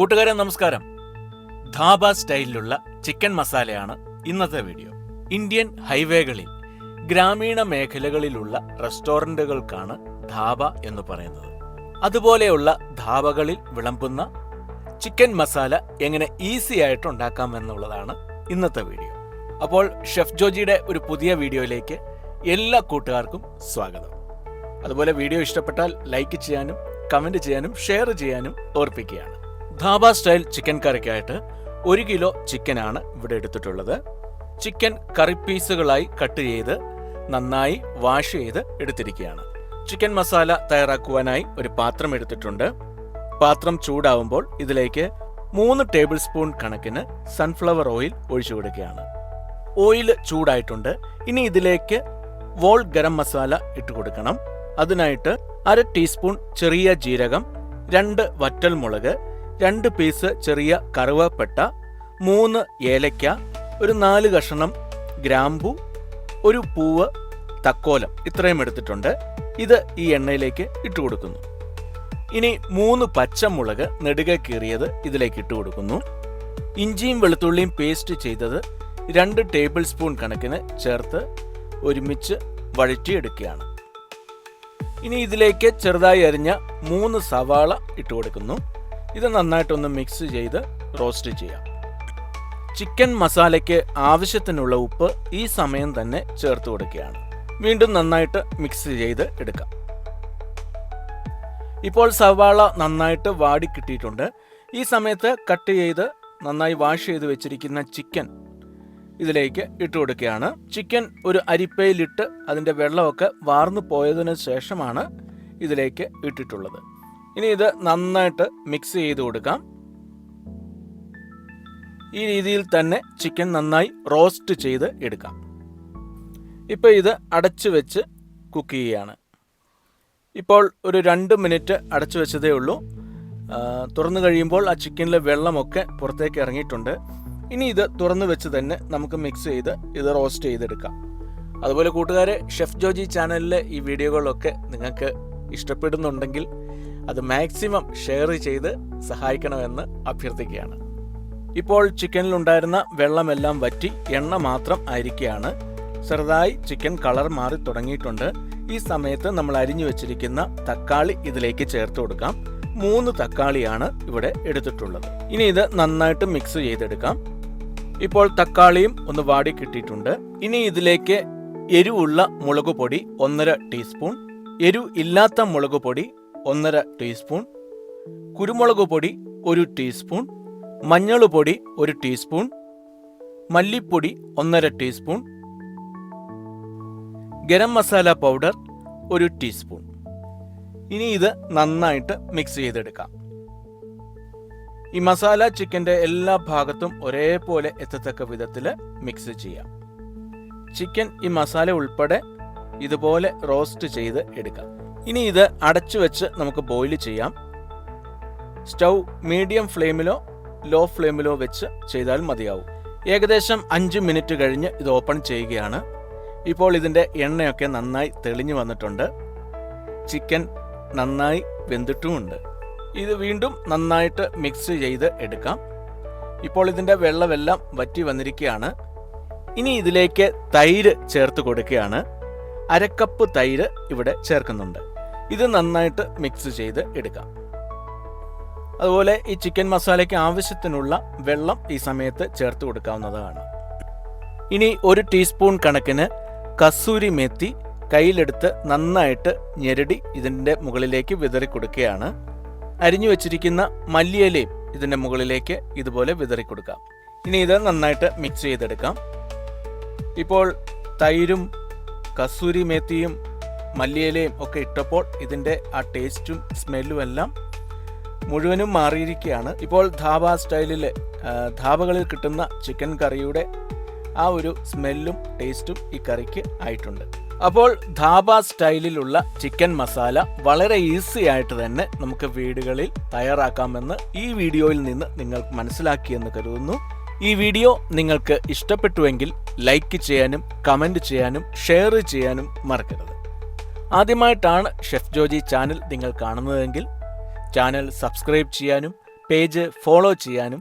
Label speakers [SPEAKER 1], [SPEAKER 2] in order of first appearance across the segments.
[SPEAKER 1] കൂട്ടുകാരെ നമസ്കാരം. ധാബ സ്റ്റൈലിലുള്ള ചിക്കൻ മസാലയാണ് ഇന്നത്തെ വീഡിയോ. ഇന്ത്യൻ ഹൈവേകളിൽ ഗ്രാമീണ മേഖലകളിലുള്ള റെസ്റ്റോറന്റുകൾക്കാണ് ധാബ എന്ന് പറയുന്നത്. അതുപോലെയുള്ള ധാബകളിൽ വിളമ്പുന്ന ചിക്കൻ മസാല എങ്ങനെ ഈസി ആയിട്ട് ഉണ്ടാക്കാം എന്നുള്ളതാണ് ഇന്നത്തെ വീഡിയോ. അപ്പോൾ ഷെഫ് ജോജിയുടെ ഒരു പുതിയ വീഡിയോയിലേക്ക് എല്ലാ കൂട്ടുകാർക്കും സ്വാഗതം. അതുപോലെ വീഡിയോ ഇഷ്ടപ്പെട്ടാൽ ലൈക്ക് ചെയ്യാനും കമന്റ് ചെയ്യാനും ഷെയർ ചെയ്യാനും ഓർപ്പിക്കുകയാണ്. ധാബ സ്റ്റൈൽ ചിക്കൻ കറിക്കായിട്ട് ഒരു കിലോ ചിക്കനാണ് ഇവിടെ എടുത്തിട്ടുള്ളത്. ചിക്കൻ കറി പീസുകളായി കട്ട് ചെയ്ത് നന്നായി വാഷ് ചെയ്ത് എടുത്തിരിക്കുകയാണ്. ചിക്കൻ മസാല തയ്യാറാക്കുവാനായി ഒരു പാത്രം എടുത്തിട്ടുണ്ട്. പാത്രം ചൂടാവുമ്പോൾ ഇതിലേക്ക് മൂന്ന് ടേബിൾ സ്പൂൺ കണക്കിന് സൺഫ്ലവർ ഓയിൽ ഒഴിച്ചു കൊടുക്കുകയാണ്. ഓയിൽ ചൂടായിട്ടുണ്ട്. ഇനി ഇതിലേക്ക് വോൾ ഗരം മസാല ഇട്ട് കൊടുക്കണം. അതിനായിട്ട് അര ടീസ്പൂൺ ചെറിയ ജീരകം രണ്ട് വറ്റൽ മുളക് രണ്ട് പീസ് ചെറിയ കറുവപ്പട്ട മൂന്ന് ഏലയ്ക്ക ഒരു നാല് കഷണം ഗ്രാമ്പു ഒരു പൂവ് തക്കോലം ഇത്രയും എടുത്തിട്ടുണ്ട്. ഇത് ഈ എണ്ണയിലേക്ക് ഇട്ട് കൊടുക്കുന്നു. ഇനി മൂന്ന് പച്ചമുളക് നെടുക കീറിയത് ഇതിലേക്ക് ഇട്ട് കൊടുക്കുന്നു. ഇഞ്ചിയും വെളുത്തുള്ളിയും പേസ്റ്റ് ചെയ്തത് രണ്ട് ടേബിൾ സ്പൂൺ കണക്കിന് ചേർത്ത് ഒരുമിച്ച് വഴറ്റിയെടുക്കുകയാണ്. ഇനി ഇതിലേക്ക് ചെറുതായി അരിഞ്ഞ മൂന്ന് സവാള ഇട്ട് കൊടുക്കുന്നു. ഇത് നന്നായിട്ടൊന്ന് മിക്സ് ചെയ്ത് റോസ്റ്റ് ചെയ്യാം. ചിക്കൻ മസാലയ്ക്ക് ആവശ്യത്തിനുള്ള ഉപ്പ് ഈ സമയം തന്നെ ചേർത്ത് കൊടുക്കുകയാണ്. വീണ്ടും നന്നായിട്ട് മിക്സ് ചെയ്ത് എടുക്കാം. ഇപ്പോൾ സവാള നന്നായിട്ട് വാടി കിട്ടിയിട്ടുണ്ട്. ഈ സമയത്ത് കട്ട് ചെയ്ത് നന്നായി വാഷ് ചെയ്ത് വെച്ചിരിക്കുന്ന ചിക്കൻ ഇതിലേക്ക് ഇട്ട് കൊടുക്കുകയാണ്. ചിക്കൻ ഒരു അരിപ്പയിലിട്ട് അതിന്റെ വെള്ളമൊക്കെ വാർന്നു പോയതിനു ശേഷമാണ് ഇതിലേക്ക് ഇട്ടിട്ടുള്ളത്. ഇനി ഇത് നന്നായിട്ട് മിക്സ് ചെയ്ത് കൊടുക്കാം. ഈ രീതിയിൽ തന്നെ ചിക്കൻ നന്നായി റോസ്റ്റ് ചെയ്ത് എടുക്കാം. ഇപ്പോൾ ഇത് അടച്ചു വെച്ച് കുക്ക് ചെയ്യുകയാണ് ഇപ്പോൾ ഒരു രണ്ട് മിനിറ്റ് അടച്ചു വെച്ചതേ ഉള്ളൂ. തുറന്നു കഴിയുമ്പോൾ ആ ചിക്കനിലെ വെള്ളമൊക്കെ പുറത്തേക്ക് ഇറങ്ങിയിട്ടുണ്ട്. ഇനി ഇത് തുറന്നു വെച്ച് തന്നെ നമുക്ക് മിക്സ് ചെയ്ത് ഇത് റോസ്റ്റ് ചെയ്തെടുക്കാം. അതുപോലെ കൂട്ടുകാരെ ഷെഫ് ജോജി ചാനലിലെ ഈ വീഡിയോകളൊക്കെ നിങ്ങൾക്ക് ഇഷ്ടപ്പെടുന്നുണ്ടെങ്കിൽ അത് മാക്സിമം ഷെയർ ചെയ്ത് സഹായിക്കണമെന്ന് അഭ്യർത്ഥിക്കുകയാണ്. ഇപ്പോൾ ചിക്കനിലുണ്ടായിരുന്ന വെള്ളമെല്ലാം വറ്റി എണ്ണ മാത്രം ആയിരിക്കുകയാണ് ചെറുതായി ചിക്കൻ കളർ മാറി തുടങ്ങിയിട്ടുണ്ട്. ഈ സമയത്ത് നമ്മൾ അരിഞ്ഞു വെച്ചിരിക്കുന്ന തക്കാളി ഇതിലേക്ക് ചേർത്ത് കൊടുക്കാം. മൂന്ന് തക്കാളിയാണ് ഇവിടെ എടുത്തിട്ടുള്ളത്. ഇനി ഇത് നന്നായിട്ട് മിക്സ് ചെയ്തെടുക്കാം. ഇപ്പോൾ തക്കാളിയും ഒന്ന് വാടി കിട്ടിയിട്ടുണ്ട്. ഇനി ഇതിലേക്ക് എരിവുള്ള മുളക് പൊടി ഒന്നര ടീസ്പൂൺ. എരിവ് ഇല്ലാത്ത മുളക് പൊടി ഒന്നര ടീസ്പൂൺ കുരുമുളക് പൊടി ഒരു ടീസ്പൂൺ മഞ്ഞൾ പൊടി ഒരു ടീസ്പൂൺ മല്ലിപ്പൊടി ഒന്നര ടീസ്പൂൺ ഗരം മസാല പൗഡർ ഒരു ടീസ്പൂൺ. ഇനി ഇത് നന്നായിട്ട് മിക്സ് ചെയ്തെടുക്കാം. ഈ മസാല ചിക്കന്റെ എല്ലാ ഭാഗത്തും ഒരേപോലെ എത്തത്തക്ക വിധത്തിൽ മിക്സ് ചെയ്യാം. ചിക്കൻ ഈ മസാല ഉൾപ്പെടെ ഇതുപോലെ റോസ്റ്റ് ചെയ്ത് എടുക്കാം. ഇനി ഇത് അടച്ചു വെച്ച് നമുക്ക് ബോയിൽ ചെയ്യാം. സ്റ്റൗ മീഡിയം ഫ്ലെയിമിലോ ലോ ഫ്ലെയിമിലോ വെച്ച് ചെയ്താൽ മതിയാവും. ഏകദേശം അഞ്ച് മിനിറ്റ് കഴിഞ്ഞ് ഇത് ഓപ്പൺ ചെയ്യുകയാണ്. ഇപ്പോൾ ഇതിന്റെ എണ്ണയൊക്കെ നന്നായി തെളിഞ്ഞു വന്നിട്ടുണ്ട്. ചിക്കൻ നന്നായി വെന്തിട്ടുമുണ്ട്. ഇത് വീണ്ടും നന്നായിട്ട് മിക്സ് ചെയ്ത് എടുക്കാം. ഇപ്പോൾ ഇതിന്റെ വെള്ളമെല്ലാം വറ്റി വന്നിരിക്കുകയാണ്. ഇനി ഇതിലേക്ക് തൈര് ചേർത്ത് കൊടുക്കുകയാണ്. അരക്കപ്പ് തൈര് ഇവിടെ ചേർക്കുന്നുണ്ട്. ഇത് നന്നായിട്ട് മിക്സ് ചെയ്ത് എടുക്കാം. അതുപോലെ ഈ ചിക്കൻ മസാലയ്ക്ക് ആവശ്യത്തിനുള്ള വെള്ളം ഈ സമയത്ത് ചേർത്ത് കൊടുക്കാവുന്നതാണ്. ഇനി ഒരു ടീസ്പൂൺ കണക്കിന് കസൂരി മെത്തി കയ്യിലെടുത്ത് നന്നായിട്ട് ഞെരടി ഇതിന്റെ മുകളിലേക്ക് വിതറി കൊടുക്കുകയാണ്. അരിഞ്ഞു വെച്ചിരിക്കുന്ന മല്ലിയിലയും ഇതിന്റെ മുകളിലേക്ക് ഇതുപോലെ വിതറി കൊടുക്കാം. ഇനി ഇത് നന്നായിട്ട് മിക്സ് ചെയ്തെടുക്കാം. ഇപ്പോൾ തൈരും കസൂരി മേത്തിയും മല്ലിയിലയും ഒക്കെ ഇട്ടപ്പോൾ ഇതിന്റെ ആ ടേസ്റ്റും സ്മെല്ലും എല്ലാം മുഴുവനും മാറിയിരിക്കുകയാണ്. ഇപ്പോൾ ധാബ സ്റ്റൈലിൽ ധാബകളിൽ കിട്ടുന്ന ചിക്കൻ കറിയുടെ ആ ഒരു സ്മെല്ലും ടേസ്റ്റും ഈ കറിക്ക് ആയിട്ടുണ്ട്. അപ്പോൾ ധാബ സ്റ്റൈലിലുള്ള ചിക്കൻ മസാല വളരെ ഈസി ആയിട്ട് തന്നെ നമുക്ക് വീടുകളിൽ തയ്യാറാക്കാമെന്ന് ഈ വീഡിയോയിൽ നിന്ന് നിങ്ങൾ മനസ്സിലാക്കിയെന്ന് കരുതുന്നു. ഈ വീഡിയോ നിങ്ങൾക്ക് ഇഷ്ടപ്പെട്ടുവെങ്കിൽ ലൈക്ക് ചെയ്യാനും കമന്റ് ചെയ്യാനും ഷെയർ ചെയ്യാനും മറക്കരുത്. ആദ്യമായിട്ടാണ് ഷെഫ് ജോജി ചാനൽ നിങ്ങൾ കാണുന്നതെങ്കിൽ ചാനൽ സബ്സ്ക്രൈബ് ചെയ്യാനും പേജ് ഫോളോ ചെയ്യാനും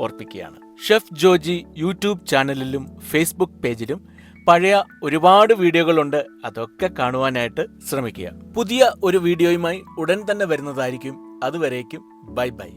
[SPEAKER 1] ഓർപ്പിക്കുകയാണ്. ഷെഫ് ജോജി യൂട്യൂബ് ചാനലിലും ഫേസ്ബുക്ക് പേജിലും പഴയ ഒരുപാട് വീഡിയോകളുണ്ട്. അതൊക്കെ കാണുവാനായിട്ട് ശ്രമിക്കുക. പുതിയ ഒരു വീഡിയോയുമായി ഉടൻ തന്നെ വരുന്നതായിരിക്കും. അതുവരേക്കും ബൈ ബൈ.